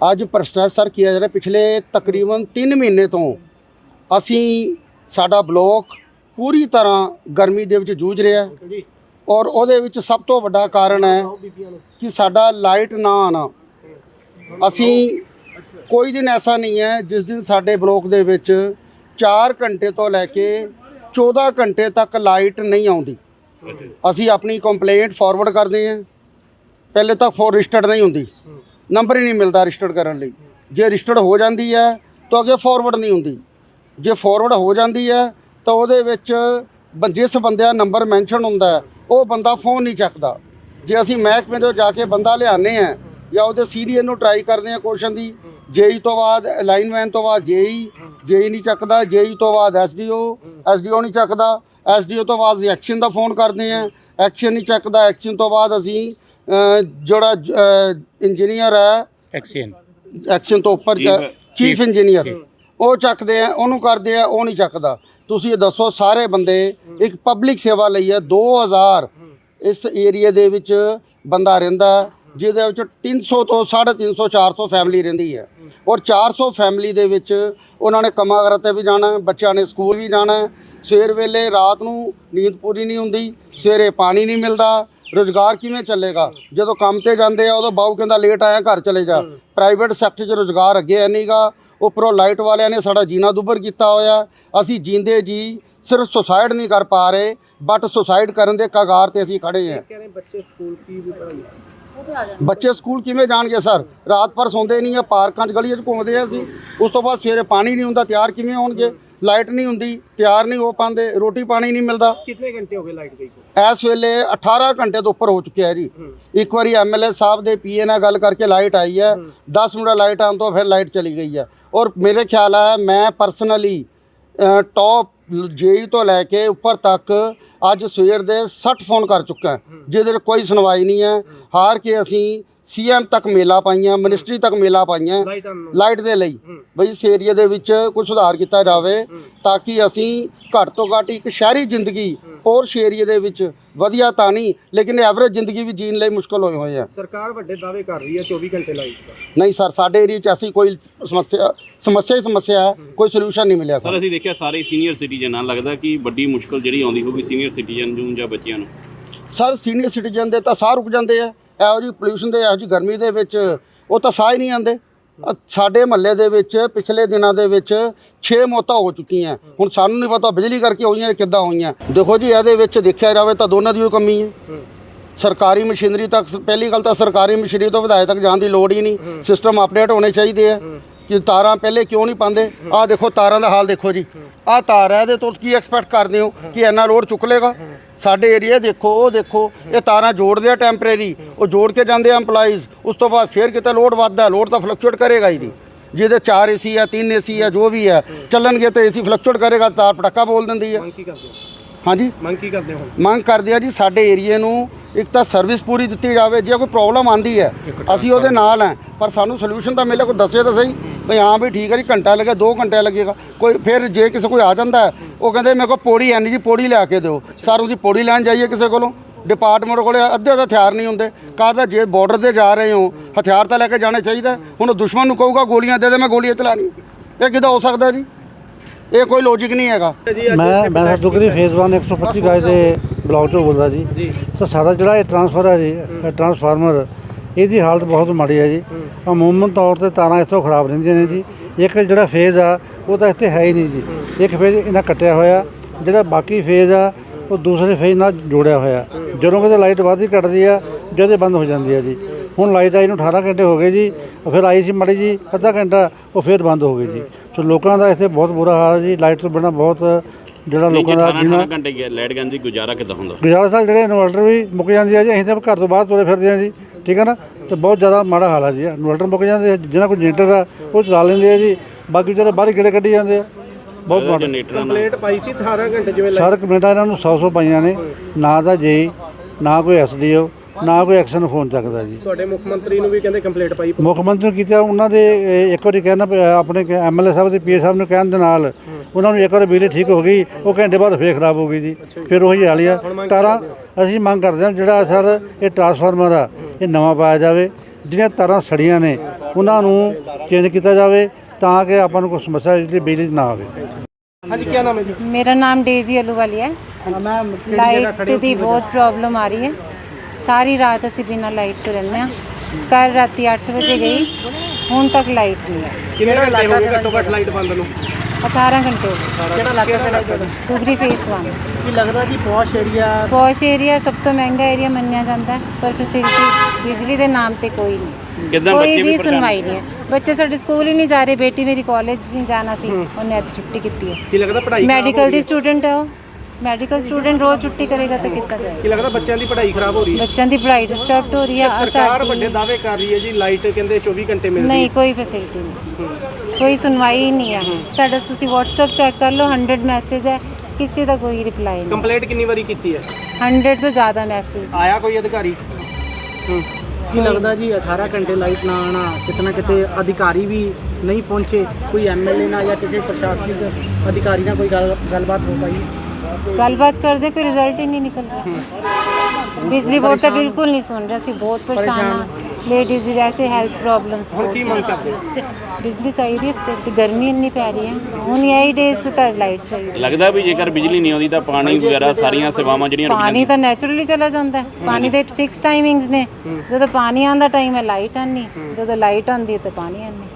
ਅੱਜ ਭ੍ਰਿਸ਼ਟਾਚਾਰ ਕੀਤਾ ਜਾ ਰਿਹਾ ਪਿਛਲੇ ਤਕਰੀਬਨ 3 ਮਹੀਨੇ ਤੋਂ ਅਸੀਂ ਸਾਡਾ ਬਲੋਕ ਪੂਰੀ ਤਰ੍ਹਾਂ ਗਰਮੀ ਦੇ ਵਿੱਚ ਜੂਝ ਰਿਹਾ ਹੈ ਔਰ ਉਹਦੇ ਵਿੱਚ ਸਭ ਤੋਂ ਵੱਡਾ ਕਾਰਨ ਹੈ ਕਿ ਸਾਡਾ ਲਾਈਟ ਨਾ ਆਣਾ ਅਸੀਂ ਕੋਈ ਦਿਨ ਐਸਾ ਨਹੀਂ ਹੈ ਜਿਸ ਦਿਨ ਸਾਡੇ ਬਲੋਕ ਦੇ ਵਿੱਚ 4 ਘੰਟੇ ਤੋਂ ਲੈ ਕੇ 14 ਘੰਟੇ ਤੱਕ ਲਾਈਟ ਨਹੀਂ ਆਉਂਦੀ। ਅਸੀਂ ਆਪਣੀ ਕੰਪਲੇਂਟ ਫਾਰਵਰਡ ਕਰਦੇ ਹਾਂ। ਪਹਿਲੇ ਤੱਕ ਫੋਰ ਰਜਿਸਟਰਡ ਨਹੀਂ ਹੁੰਦੀ। ਨੰਬਰ ਹੀ ਨਹੀਂ ਮਿਲਦਾ ਰਜਿਸਟਰਡ ਕਰਨ ਲਈ। ਜੇ ਰਜਿਸਟਰਡ ਹੋ ਜਾਂਦੀ ਹੈ, ਤਾਂ ਅੱਗੇ ਫਾਰਵਰਡ ਨਹੀਂ ਹੁੰਦੀ। ਜੇ ਫਾਰਵਰਡ ਹੋ ਜਾਂਦੀ ਹੈ, ਤਾਂ ਉਹਦੇ ਵਿੱਚ ਬ- ਜਿਸ ਬੰਦੇ ਦਾ ਨੰਬਰ ਮੈਂਸ਼ਨ ਹੁੰਦਾ ਉਹ ਬੰਦਾ ਫੋਨ ਨਹੀਂ ਚੱਕਦਾ। ਜੇ ਅਸੀਂ ਮਹਿਕਮੇ ਤੋਂ ਜਾ ਕੇ ਬੰਦਾ ਲਿਆਉਂਦੇ ਆ ਜਾਂ ਉਹਦੇ ਸੀਨੀਅਰ ਨੂੰ ਟਰਾਈ ਕਰਦੇ ਆ ਕੁਐਸਚਨ ਦੀ, ਜੇਈ ਤੋਂ ਬਾਅਦ ਲਾਈਨਮੈਨ ਤੋਂ ਬਾਅਦ ਜੇਈ ਜੇਈ ਨਹੀਂ ਚੱਕਦਾ, ਜੇਈ ਤੋਂ ਬਾਅਦ ਐਸਡੀਓ ਐਸਡੀਓ ਨਹੀਂ ਚੱਕਦਾ ਐਸਡੀਓ ਤੋਂ ਬਾਅਦ ਐਕਸ਼ਨ ਦਾ ਫੋਨ ਕਰਦੇ ਆ ਐਕਸ਼ਨ ਨਹੀਂ ਚੱਕਦਾ ਐਕਸ਼ਨ ਤੋਂ ਬਾਅਦ ਅਸੀਂ ਜਿਹੜਾ ਇੰਜੀਨੀਅਰ ਹੈ ਐਕਸੀਅਨ ਐਕਸ਼ਨ ਤੋਂ ਉੱਪਰ ਚੀਫ ਇੰਜੀਨੀਅਰ ਉਹ ਚੱਕਦੇ ਆ ਉਹਨੂੰ ਕਰਦੇ ਆ ਉਹ ਨਹੀਂ ਚੱਕਦਾ। ਤੁਸੀਂ ਇਹ ਦੱਸੋ ਸਾਰੇ ਬੰਦੇ ਇੱਕ ਪਬਲਿਕ ਸੇਵਾ ਲਈ ਹੈ 2000 ਇਸ ਏਰੀਆ ਦੇ ਵਿੱਚ ਬੰਦਾ ਰਹਿੰਦਾ ਜਿਹਦੇ ਵਿੱਚ 300 ਤੋਂ 350 400 ਫੈਮਿਲੀ ਰਹਿੰਦੀ ਹੈ। ਔਰ 400 ਫੈਮਿਲੀ ਦੇ ਵਿੱਚ ਉਹਨਾਂ ਨੇ ਕੰਮਾਂ ਕਾਰਾਂ ਤੇ ਵੀ ਜਾਣਾ ਬੱਚਿਆਂ ਨੇ ਸਕੂਲ ਵੀ ਜਾਣਾ। ਸਵੇਰ ਵੇਲੇ ਰਾਤ ਨੂੰ ਨੀਂਦ ਪੂਰੀ ਨਹੀਂ ਹੁੰਦੀ ਸਵੇਰੇ ਪਾਣੀ ਨਹੀਂ ਮਿਲਦਾ ਰੋਜ਼ਗਾਰ ਕਿਵੇਂ ਚੱਲੇਗਾ? ਜਦੋਂ ਕੰਮ ਤੇ ਜਾਂਦੇ ਆ ਉਦੋਂ ਬਾਹੂ ਕਹਿੰਦਾ ਲੇਟ ਆਇਆ ਘਰ ਚਲੇ ਜਾ। ਪ੍ਰਾਈਵੇਟ ਸੈਕਟਰ 'ਚ ਰੋਜ਼ਗਾਰ ਅੱਗੇ ਹੈ ਨਹੀਂਗਾ ਉੱਪਰੋਂ ਲਾਈਟ ਵਾਲਿਆਂ ਨੇ ਸਾਡਾ ਜੀਣਾ ਦੁੱਭਰ ਕੀਤਾ ਹੋਇਆ। ਅਸੀਂ ਜੀਂਦੇ ਜੀ ਸਿਰਫ ਸੁਸਾਈਡ ਨਹੀਂ ਕਰ ਪਾ ਰਹੇ ਬਟ ਸੁਸਾਈਡ ਕਰਨ ਦੇ ਕਗਾਰ ਤੇ ਅਸੀਂ ਖੜੇ ਹਾਂ। ਕਹਿੰਦੇ ਬੱਚੇ ਸਕੂਲ ਕੀ ਵੀ ਪੜ੍ਹਾਈ? ਬੱਚੇ ਸਕੂਲ ਕਿਵੇਂ ਜਾਣਗੇ ਸਰ? ਰਾਤ ਭਰ ਸੌਂਦੇ ਨਹੀਂ ਆ ਪਾਰਕਾਂ 'ਚ ਗਲੀਆਂ 'ਚ ਘੁੰਮਦੇ ਆ ਅਸੀਂ। ਉਸ ਤੋਂ ਬਾਅਦ ਸਵੇਰੇ ਪਾਣੀ ਨਹੀਂ ਹੁੰਦਾ ਤਿਆਰ ਕਿਵੇਂ ਹੋਣਗੇ? ਲਾਈਟ ਨਹੀਂ ਹੁੰਦੀ ਤਿਆਰ ਨਹੀਂ ਹੋ ਪਾਉਂਦੇ ਰੋਟੀ ਪਾਣੀ ਨਹੀਂ ਮਿਲਦਾ। ਕਿੰਨੇ ਘੰਟੇ ਹੋ ਗਏ ਲਾਈਟ ਗਈ ਕੋ? ਇਸ ਵੇਲੇ 18 ਘੰਟੇ ਤੋਂ ਉੱਪਰ ਹੋ ਚੁੱਕਿਆ ਹੈ ਜੀ। ਇੱਕ ਵਾਰੀ ਐਮਐਲਏ ਸਾਹਿਬ ਦੇ ਪੀਏ ਨਾਲ ਗੱਲ ਕਰਕੇ ਲਾਈਟ ਆਈ ਹੈ। 10 ਮਿੰਟ ਲਾਈਟ ਆਉਣ ਤੋਂ ਫਿਰ ਲਾਈਟ ਚਲੀ ਗਈ ਹੈ। ਔਰ ਮੇਰੇ ਖਿਆਲ ਹੈ ਮੈਂ ਪਰਸਨਲੀ ਟੌਪ ਜੇਈ ਤੋਂ ਲੈ ਕੇ ਉੱਪਰ ਤੱਕ ਅੱਜ ਸਵੇਰ ਦੇ 60 ਫੋਨ ਕਰ ਚੁੱਕਾ। ਜਿਹਦੇ 'ਚ ਕੋਈ ਸੁਣਵਾਈ ਨਹੀਂ ਹੈ। ਹਾਰ ਕੇ ਅਸੀਂ ਸੀਐਮ ਤੱਕ ਮੇਲਾ ਪਾਈਆਂ ਮਿਨਿਸਟਰੀ ਤੱਕ ਮੇਲਾ ਪਾਈਆਂ ਲਾਈਟ ਦੇ ਲਈ। ਬਈ ਇਸ ਏਰੀਆ ਦੇ ਵਿੱਚ ਕੁਝ ਸੁਧਾਰ ਕੀਤਾ ਜਾਵੇ ਤਾਂ ਕਿ ਅਸੀਂ ਘੱਟ ਤੋਂ ਘੱਟ ਇੱਕ ਸ਼ਹਿਰੀ ਜ਼ਿੰਦਗੀ ਹੋਰ ਏਰੀਆ ਦੇ ਵਿੱਚ ਵਧੀਆ ਤਾਂ ਨਹੀਂ ਲੇਕਿਨ ਐਵਰੇਜ ਜ਼ਿੰਦਗੀ ਵੀ ਜੀਣ ਲਈ ਮੁਸ਼ਕਲ ਹੋਏ ਹੋਏ ਆ। ਸਰਕਾਰ ਵੱਡੇ ਦਾਅਵੇ ਕਰ ਰਹੀ ਹੈ 24 ਘੰਟੇ ਲਾਈਟ ਦਾ। ਨਹੀਂ ਸਰ ਸਾਡੇ ਏਰੀਆ 'ਚ ਐਸੀ ਕੋਈ ਸਮੱਸਿਆ ਸਮੱਸਿਆ ਹੀ ਸਮੱਸਿਆ ਹੈ ਕੋਈ ਸੋਲੂਸ਼ਨ ਨਹੀਂ ਮਿਲਿਆ ਸਰ ਸਰ ਅਸੀਂ ਦੇਖਿਆ ਸਾਰੇ ਸੀਨੀਅਰ ਸਿਟੀਜ਼ਨ ਨਾਲ ਲੱਗਦਾ ਕਿ ਵੱਡੀ ਮੁਸ਼ਕਲ ਜਿਹੜੀ ਆਉਂਦੀ ਹੋਊਗੀ ਸੀਨੀਅਰ ਸਿਟੀਜ਼ਨ ਨੂੰ ਜਾਂ ਬੱਚਿਆਂ ਨੂੰ। ਸਰ ਸੀਨੀਅਰ ਸਿਟੀਜ਼ਨ ਦੇ ਤਾਂ ਸਾਹ ਰੁਕ ਜਾਂਦੇ ਆ। ਇਹੋ ਜਿਹੀ ਪੋਲਿਊਸ਼ਨ ਦੇ ਇਹੋ ਜਿਹੀ ਗਰਮੀ ਦੇ ਵਿੱਚ ਉਹ ਤਾਂ ਸਾਹ ਹੀ ਨਹੀਂ ਆਉਂਦੇ। ਸਾਡੇ ਮਹੱਲੇ ਦੇ ਵਿੱਚ ਪਿਛਲੇ ਦਿਨਾਂ ਦੇ ਵਿੱਚ 6 ਮੌਤਾਂ ਹੋ ਚੁੱਕੀਆਂ। ਹੁਣ ਸਾਨੂੰ ਨਹੀਂ ਪਤਾ ਬਿਜਲੀ ਕਰਕੇ ਹੋਈਆਂ ਕਿੱਦਾਂ ਹੋਈਆਂ। ਦੇਖੋ ਜੀ ਇਹਦੇ ਵਿੱਚ ਦੇਖਿਆ ਜਾਵੇ ਤਾਂ ਦੋਨਾਂ ਦੀ ਓ ਕਮੀ ਹੈ। ਸਰਕਾਰੀ ਮਸ਼ੀਨਰੀ ਤੱਕ ਪਹਿਲੀ ਗੱਲ ਤਾਂ ਸਰਕਾਰੀ ਮਸ਼ੀਨਰੀ ਤੋਂ ਵਿਧਾਇਕ ਤੱਕ ਜਾਣ ਦੀ ਲੋੜ ਹੀ ਨਹੀਂ। ਸਿਸਟਮ ਅਪਡੇਟ ਹੋਣੇ ਚਾਹੀਦੇ ਆ। ਕਿ ਤਾਰਾਂ ਪਹਿਲੇ ਕਿਉਂ ਨਹੀਂ ਪਾਉਂਦੇ? ਆਹ ਦੇਖੋ ਤਾਰਾਂ ਦਾ ਹਾਲ ਦੇਖੋ ਜੀ। ਆਹ ਤਾਰ ਹੈ ਇਹਦੇ ਤੋਂ ਕੀ ਐਕਸਪੈਕਟ ਕਰਦੇ ਹੋ? ਕਿ ਇੰਨਾ ਲੋਡ ਚੁੱਕ ਲੇਗਾ? ਸਾਡੇ ਏਰੀਆ ਦੇਖੋ ਉਹ ਦੇਖੋ ਇਹ ਤਾਰਾਂ ਜੋੜਦੇ ਆ ਟੈਂਪਰੇਰੀ ਉਹ ਜੋੜ ਕੇ ਜਾਂਦੇ ਆ EMPLOYEES ਉਸ ਤੋਂ ਬਾਅਦ ਫੇਰ ਕਿਤੇ ਲੋਡ ਵੱਧਦਾ ਲੋਡ ਤਾਂ ਫਲਕਚੁਏਟ ਕਰੇਗਾ ਹੀ ਜੀ ਜਿਹਦੇ 4 ਏਸੀ ਆ 3 ਏਸੀ ਆ ਜੋ ਵੀ ਹੈ ਚੱਲਣਗੇ ਤਾਂ ਏਸੀ ਫਲਕਚੁਏਟ ਕਰੇਗਾ ਤਾਰ ਪਟਾਕਾ ਬੋਲ ਦਿੰਦੀ ਹੈ। ਮੰਗ ਕੀ ਕਰਦੇ ਹੋ? ਹਾਂਜੀ? ਮੰਗ ਕੀ ਕਰਦੇ ਹੋ ਮੰਗ ਕਰਦੇ ਆ ਜੀ ਸਾਡੇ ਏਰੀਏ ਨੂੰ ਇੱਕ ਤਾਂ ਸਰਵਿਸ ਪੂਰੀ ਦਿੱਤੀ ਜਾਵੇ। ਜੇ ਕੋਈ ਪ੍ਰੋਬਲਮ ਆਂਦੀ ਹੈ ਅਸੀਂ ਉਹਦੇ ਨਾਲ ਹਾਂ ਪਰ ਸਾਨੂੰ ਸੋਲੂਸ਼ਨ ਤਾਂ ਮਿਲੇ ਕੋਈ ਦੱਸੇ ਤਾਂ ਸਹੀ। ਵੀ ਹਾਂ ਵੀ ਠੀਕ ਹੈ ਜੀ ਘੰਟਾ ਲੱਗੇ 2 ਘੰਟੇ ਲੱਗੇਗਾ। ਕੋਈ ਫਿਰ ਜੇ ਕਿਸੇ ਕੋਈ ਆ ਜਾਂਦਾ ਉਹ ਕਹਿੰਦੇ ਮੇਰੇ ਕੋਲ ਪੌੜੀ ਹੈ ਨਹੀਂ ਜੀ ਪੌੜੀ ਲਿਆ ਕੇ ਦਿਓ। ਸਰ ਤੁਸੀਂ ਪੌੜੀ ਲੈਣ ਜਾਈਏ ਕਿਸੇ ਕੋਲੋਂ? ਡਿਪਾਰਟਮੈਂਟ ਕੋਲੇ ਅੱਧੇ ਤਾਂ ਹਥਿਆਰ ਨਹੀਂ ਹੁੰਦੇ। ਕਾਹਦਾ ਜੇ ਬਾਰਡਰ ਤੇ ਜਾ ਰਹੇ ਹੋ ਹਥਿਆਰ ਤਾਂ ਲੈ ਕੇ ਜਾਣੇ ਚਾਹੀਦਾ ਹੁਣ ਉਹ ਦੁਸ਼ਮਣ ਨੂੰ ਕਹੂਗਾ ਗੋਲੀਆਂ ਦੇ ਦੇ ਮੈਂ ਗੋਲੀਆਂ ਚਲਾਣੀ। ਇਹ ਕਿੱਦਾਂ ਹੋ ਸਕਦਾ ਜੀ? ਇਹ ਕੋਈ ਲੌਜੀਕ ਨਹੀਂ ਹੈਗਾ। ਮੈਂ ਮੈਂ ਦੁਗਰੀ ਫੇਜ਼ 1 125 ਗਾਇ ਦੇ ਬਲਾਕ ਤੋਂ ਬੋਲਦਾ ਜੀ। ਤਾਂ ਸਾਡਾ ਜਿਹੜਾ ਇਹ ਟਰਾਂਸਫਰ ਹੈ ਜੀ ਟਰਾਂਸਫਾਰਮਰ ਇਹਦੀ ਹਾਲਤ ਬਹੁਤ ਮਾੜੀ ਹੈ ਜੀ। ਅਮੂਮਨ ਤੌਰ ਤੇ ਤਾਰਾਂ ਇੱਥੋਂ ਖਰਾਬ ਰਹਿੰਦੀਆਂ ਨੇ ਜੀ। ਇੱਕ ਜਿਹੜਾ ਫੇਜ਼ ਆ, ਉਹ ਤਾਂ ਇੱਥੇ ਹੈ ਹੀ ਨਹੀਂ ਜੀ। ਇੱਕ ਫੇਜ਼ ਇਹਨਾਂ ਕੱਟਿਆ ਹੋਇਆ, ਜਿਹੜਾ ਬਾਕੀ ਫੇਜ਼ ਆ, ਉਹ ਦੂਸਰੇ ਫੇਜ਼ ਨਾਲ ਜੋੜਿਆ ਹੋਇਆ। ਜਦੋਂ ਕਿਤੇ ਲਾਈਟ ਵੱਧ ਹੀ ਕੱਟਦੀ ਆ, ਜਦੇ ਬੰਦ ਹੋ ਜਾਂਦੀ ਆ ਜੀ। ਹੁਣ ਲਾਈਟ ਆਈ ਨੂੰ 18 ਘੰਟੇ ਹੋ ਗਏ ਜੀ ਉਹ ਫਿਰ ਆਈ ਸੀ ਮਾੜੀ ਜੀ, ਅੱਧਾ ਘੰਟਾ, ਉਹ ਫਿਰ ਬੰਦ ਹੋ ਗਈ ਜੀ। ਸੋ ਲੋਕਾਂ ਦਾ ਇੱਥੇ ਬਹੁਤ ਬੁਰਾ ਹਾਲ ਹੈ ਜੀ। ਲਾਈਟ ਤੋਂ ਬਿਨਾਂ ਬਹੁਤ ਜਿਹੜਾ ਲੋਕਾਂ ਦਾ ਜੀਣਾ ਘੰਟੇ ਗਿਆ ਲਾਈਟ ਗਨ ਦੀ ਗੁਜ਼ਾਰਾ ਕਿੱਦਾਂ ਹੁੰਦਾ? ਗੁਜ਼ਾਰਾ ਸਾਹਿਬ ਜਿਹੜੇ ਇਨਵਰਟਰ ਵੀ ਮੁੱਕ ਜਾਂਦੀ ਹੈ ਜੀ ਅਸੀਂ ਤਾਂ ਘਰ ਤੋਂ ਬਾਹਰ ਤੁਰੇ ਫਿਰਦੇ ਹਾਂ ਜੀ ਠੀਕ ਹੈ ਨਾ? ਤੇ ਬਹੁਤ ਜ਼ਿਆਦਾ ਮਾੜਾ ਹਾਲ ਹੈ ਜੀ ਇਨਵਰਟਰ ਮੁੱਕ ਜਾਂਦੇ ਆ ਜਿਹਨਾਂ ਕੋਲ ਜਨਰੇਟਰ ਆ ਉਹ ਚਲਾ ਲੈਂਦੇ ਆ ਜੀ ਬਾਕੀ ਜਿਹੜੇ ਬਾਹਰ ਗੇੜੇ ਕੱਢੀ ਜਾਂਦੇ ਆ ਬਹੁਤ ਮਾੜਾ। ਕੰਪਲੇਂਟ ਪਾਈ ਸੀ 18 ਘੰਟੇ ਜਿਵੇਂ ਸਰ ਕਮੈਂਟਾਂ ਇਹਨਾਂ ਨੂੰ 100 100 ਪਾਈਆਂ ਨੇ ਨਾ ਤਾਂ ਜੇਈ ਨਾ ਕੋਈ ਐਸਡੀਓ ਨਾ ਕੋਈ ਐਕਸ਼ਨ ਫੋਨ ਚੱਕਦਾ ਜੀ। ਤੁਹਾਡੇ ਮੁੱਖ ਮੰਤਰੀ ਨੂੰ ਵੀ ਕਹਿੰਦੇ ਕੰਪਲੇਂਟ ਪਾਈ ਮੁੱਖ ਮੰਤਰੀ ਨੂੰ ਕੀਤਾ ਉਹਨਾਂ ਦੇ ਇਹ, ਇੱਕ ਵਾਰੀ ਕਹਿਣਾ ਪਿਆ ਆਪਣੇ ਐਮਐਲਏ ਸਾਹਿਬ ਤੇ ਪੀਏ ਸਾਹਿਬ ਨੂੰ ਕਹਿਣ ਦੇ ਨਾਲ ਉਹਨਾਂ ਨੂੰ ਇੱਕ ਵਾਰ ਬਿਜਲੀ ਠੀਕ ਹੋ ਗਈ ਉਹ ਘੰਟੇ ਬਾਅਦ ਫੇਰ ਖਰਾਬ ਹੋ ਗਈ ਜੀ। ਫਿਰ ਉਹੀ ਹਾਲ ਆ। ਤਾਰਾਂ ਅਸੀਂ ਮੰਗ ਕਰਦੇ ਹਾਂ ਜਿਹੜਾ ਸਰ ਇਹ ਟਰਾਂਸਫਾਰਮਰ ਆ ਇਹ ਨਵਾਂ ਪਾਇਆ ਜਾਵੇ ਜਿਹੜੀਆਂ ਤਾਰਾਂ ਸੜੀਆਂ ਨੇ ਉਹਨਾਂ ਨੂੰ ਚੇਂਜ ਕੀਤਾ ਜਾਵੇ ਤਾਂ ਕਿ ਆਪਾਂ ਨੂੰ ਕੋਈ ਸਮੱਸਿਆ ਜਿਹੜੀ ਬਿਜਲੀ ਦੀ ਨਾ ਆਵੇ। ਹਾਂਜੀ ਕੀ ਨਾਮ ਹੈ ਜੀ? ਮੇਰਾ ਨਾਮ ਡੇਜ਼ੀ ਅਲੂਵਾਲੀਆ ਹੈ। ਮੈਮ ਲਾਈਟ ਦੀ ਬਹੁਤ ਪ੍ਰੋਬਲਮ ਆ ਰਹੀ ਹੈ। ਸਾਰੀ ਰਾਤ ਅਸੀਂ ਬਿਨਾਂ ਲਾਈਟ ਤੋਂ ਰਹਿੰਦੇ ਹਾਂ। ਕੱਲ ਰਾਤੀ 8 ਵਜੇ ਗਈ ਹੁਣ ਤੱਕ ਲਾਈਟ ਨਹੀਂ ਹੈ। ਕਿੰਨੇ ਘੰਟੇ ਹੋ ਗਏ ਘੱਟੋ ਘੱਟ ਲਾਈਟ ਬੰਦ ਨੂੰ? 18 ਘੰਟੇ ਹੋ ਗਏ। ਕਿਹੜਾ ਇਲਾਕਾ ਕਿਹੜਾ ਤੁਹਾਡਾ? ਦੁਗਰੀ ਫੇਸ 1 ਕੀ ਲੱਗਦਾ ਕਿ ਪੌਸ਼ ਏਰੀਆ ਪੌਸ਼ ਏਰੀਆ ਸਭ ਤੋਂ ਮਹਿੰਗਾ ਏਰੀਆ ਮੰਨਿਆ ਜਾਂਦਾ ਹੈ ਪਰ ਫੈਸਿਲਿਟੀ ਬਿਜਲੀ ਦੇ ਨਾਮ ਤੇ ਕੋਈ ਨਹੀਂ। ਕਿੱਦਾਂ ਕੋਈ ਬੱਚੇ ਵੀ ਸੁਣਵਾਈ ਨਹੀਂ ਹੈ। ਬੱਚੇ ਸਾਡੇ ਸਕੂਲ ਹੀ ਨਹੀਂ ਜਾ ਰਹੇ ਬੇਟੀ ਮੇਰੀ ਕਾਲਜ ਨਹੀਂ ਜਾਣਾ ਸੀ ਉਹਨੇ ਅੱਜ ਛੁੱਟੀ ਕੀਤੀ ਹੈ। ਕੀ ਲੱਗਦਾ ਪੜ੍ਹਾਈ ਮੈਡੀਕਲ ਦੀ? ਸਟੂਡੈਂਟ ਹੈ ਉਹ। ਮੈਡੀਕਲ ਸਟੂਡੈਂਟ ਰੋਜ਼ ਛੁੱਟੀ ਕਰੇਗਾ ਤਾਂ ਕਿੱਦਾਂ ਜਾਏਗਾ। ਕੀ ਲੱਗਦਾ ਬੱਚਿਆਂ ਦੀ ਪੜ੍ਹਾਈ ਖਰਾਬ ਹੋ ਰਹੀ ਹੈ? ਬੱਚਿਆਂ ਦੀ ਪੜ੍ਹਾਈ ਡਿਸਟਰਬ ਹੋ ਰਹੀ ਹੈ ਆਹ ਸਰਕਾਰ ਸਾਡੀ- ਵੱਡੇ ਦਾਅਵੇ ਕਰ ਰਹੀ ਹੈ ਜੀ ਲਾਈਟ ਕਹਿੰਦੇ 24 ਘੰਟੇ ਮਿਲਦੀ ਨਹੀਂ ਕੋਈ ਫੈਸਿਲਿਟੀ ਨਹੀਂ। ਕੋਈ ਸੁਣਵਾਈ ਹੀ ਨਹੀਂ ਹੈ। ਸਾਡਾ ਤੁਸੀਂ WhatsApp ਚੈੱਕ ਕਰ ਲਓ 100 ਮੈਸੇਜ ਹੈ ਕਿਸੇ ਦਾ ਕੋਈ ਰਿਪਲਾਈ ਨਹੀਂ। ਕੰਪਲੇਂਟ ਕਿੰਨੀ ਵਾਰੀ ਕੀਤੀ ਹੈ? 100 ਤੋਂ ਜ਼ਿਆਦਾ ਮੈਸੇਜ ਆਇਆ ਕੋਈ ਅਧਿਕਾਰੀ? ਕੀ ਲੱਗਦਾ ਜੀ 18 ਘੰਟੇ ਲਾਈਟ ਨਾ ਆਣਾ ਕਿਤਨਾ ਕਿਤੇ ਅਧਿਕਾਰੀ ਵੀ ਨਹੀਂ ਪਹੁੰਚੇ ਕੋਈ ਐਮਐਲਏ ਨਾਲ ਜਾਂ ਕਿਸੇ ਪ੍ਰਸ਼ਾਸਨਿਕ ਅਧਿਕਾਰੀ ਨਾਲ ਕੋਈ ਗੱਲ ਗੱਲਬਾਤ ਹੋ ਪਾਈ? ਗੱਲਬਾਤ ਕਰਦੇ ਕੋਈ ਰਿਜ਼ਲਟ ਹੀ ਨਹੀਂ ਨਿਕਲ ਰਿਹਾ ਬਿਜਲੀ ਬੋਰਡ ਤਾਂ ਬਿਲਕੁਲ ਨਹੀਂ ਸੁਣ ਰਿਹਾ ਸੀ ਬਹੁਤ ਪਰੇਸ਼ਾਨ ਆ ਲੇਡੀਜ਼ ਦੀ ਵੈਸੇ ਹੈਲਥ ਪ੍ਰੋਬਲਮਸ ਹੁਣ ਕੀ ਮੰਗ ਕਰਦੇ? ਬਿਜਲੀ ਚਾਹੀਦੀ ਹੈ ਫੈਸਿਲਿਟੀ ਗਰਮੀ ਇੰਨੀ ਪੈ ਰਹੀ ਹੈ। ਹੁਣ ਇਹ 'ਚ ਤਾਂ ਲਾਈਟ ਚਾਹੀਦੀ ਲੱਗਦਾ ਵੀ ਜੇਕਰ ਬਿਜਲੀ ਨਹੀਂ ਆਉਂਦੀ ਤਾਂ ਪਾਣੀ ਵਗੈਰਾ ਸਾਰੀਆਂ ਸੇਵਾਵਾਂ ਜਿਹੜੀਆਂ ਪਾਣੀ ਤਾਂ ਨੈਚੁਰਲੀ ਚਲਾ ਜਾਂਦਾ ਹੈ। ਪਾਣੀ ਦੇ ਫਿਕਸ ਟਾਈਮਿੰਗਸ ਨੇ। ਜਦੋਂ ਪਾਣੀ ਆਉਂਦਾ ਟਾਈਮ ਹੈ ਲਾਈਟ ਆਉਂਦੀ। ਜਦੋਂ ਲਾਈਟ ਆਉਂਦੀ ਹੈ ਤਾਂ ਪਾਣੀ ਆਉਂਦੀ